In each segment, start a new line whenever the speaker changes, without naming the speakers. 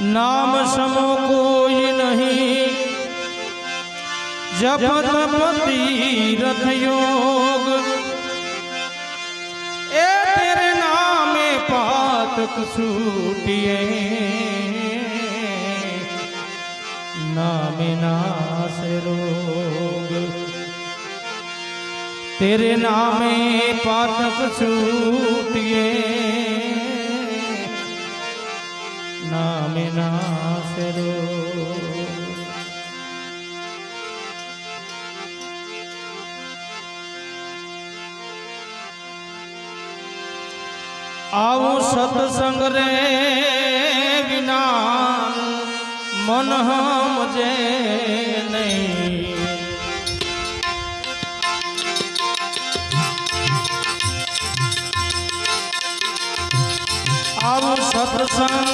નામ સમો કોઈ નહીં. જપ તપ તીર્થ યોગ એ તેરે નામે પાતક છૂટીએ. નામે નાસ રોગ. તેરે નામે પાતક છૂટીએ. વિનાશ આવું સત્સંગ રે વિના મન હમજે નહીં આવું સત્સંગ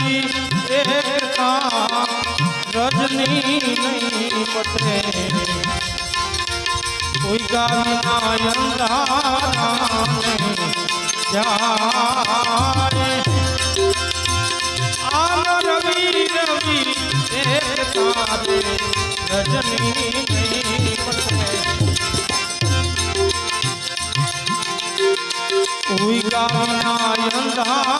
રવિ એકતા રજની નહીં પટે કોઈ ગામના અંધારાને જાય આમ રવિ રવિ એકતા રજની નહીં પટે કોઈ ગામના અંધારાને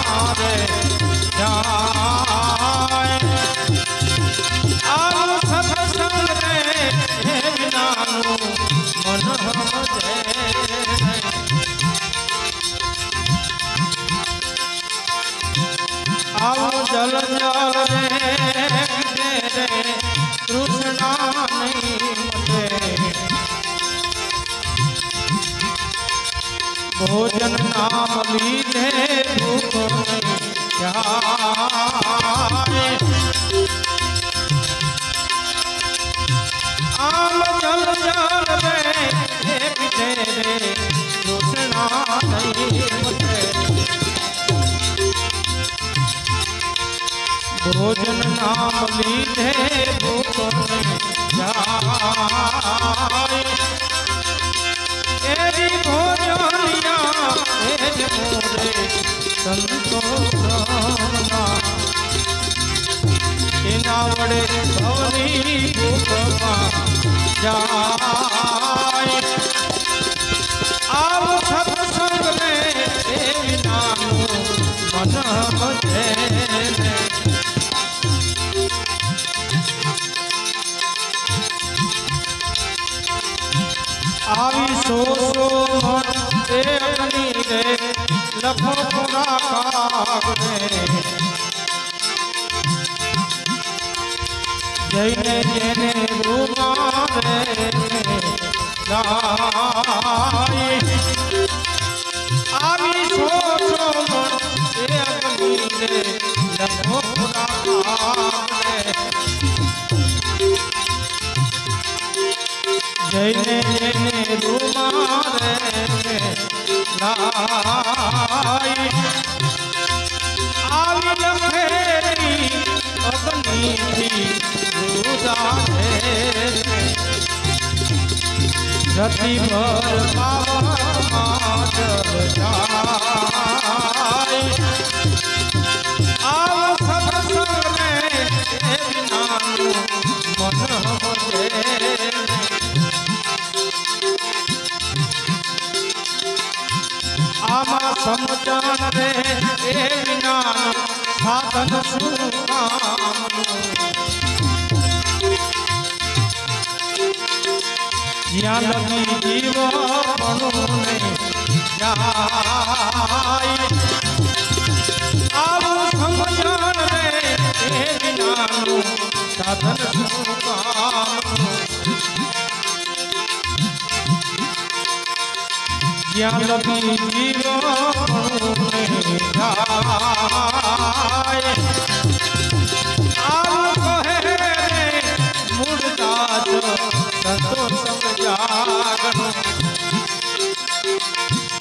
ભોજન નામ લીધે ભૂખ આમ જલ જલ રે એક રે ભોજન નામ લીધે ભૂખ જાય વડે ભવની ભૂખમાં જાય લખો પુરા કાગ જઈને જેને રૂમા રે આવી સો સો મન એ અગ્નિ લખો પુરા કાગ જઈને રતિ ભર પાવામાં જલ કરે એ વિના સાધન શું પણ નહીં જ્યાં લગી જીરો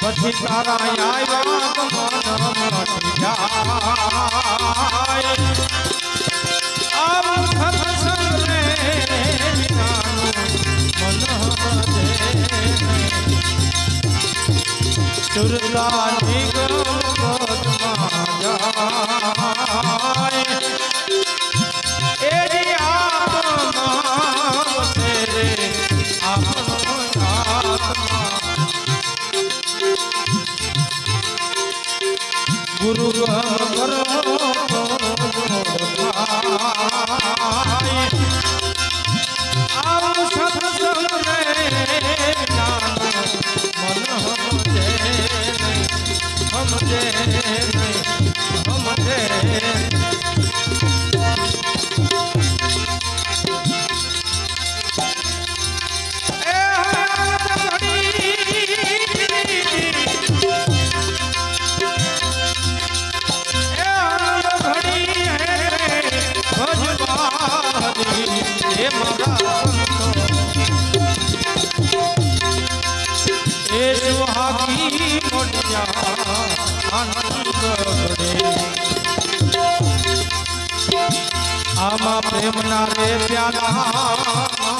પછી તારા આવ્યા દુર્ગા નિગમ પદ્મા જા. પ્રેમના રે પ્યારા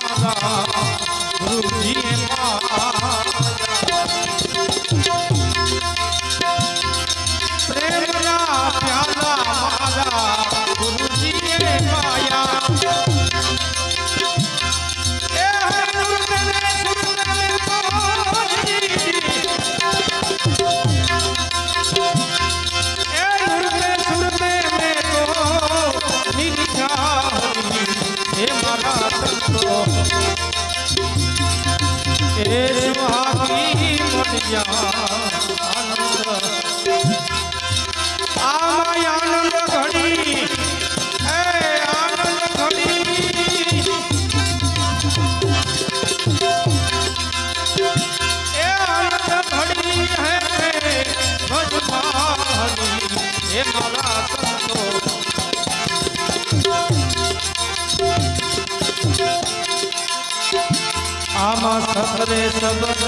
કરે સબન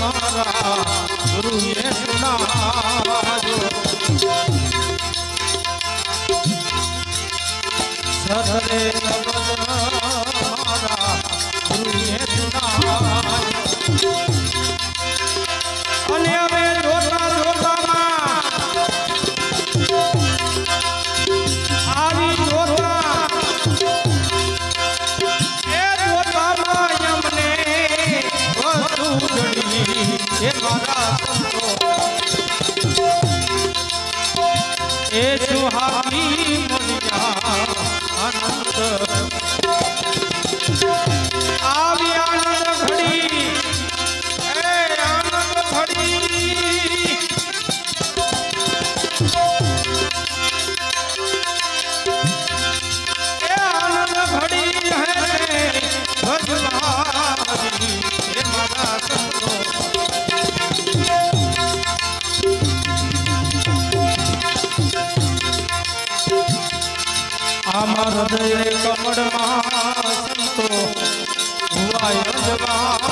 મારા ગુરુએ સુનાજો સરે સબન 好。好 કમળમાં સંતો વાય જવા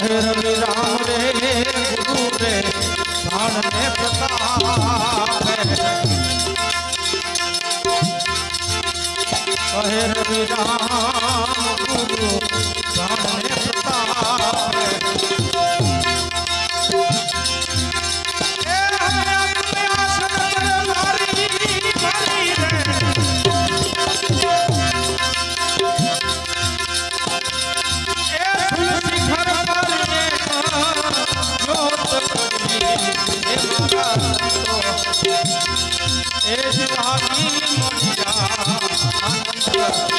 કહે રવિ રામ રે ગુરુ રે પ્રાણને પ્રતાપ કહે રવિ રામ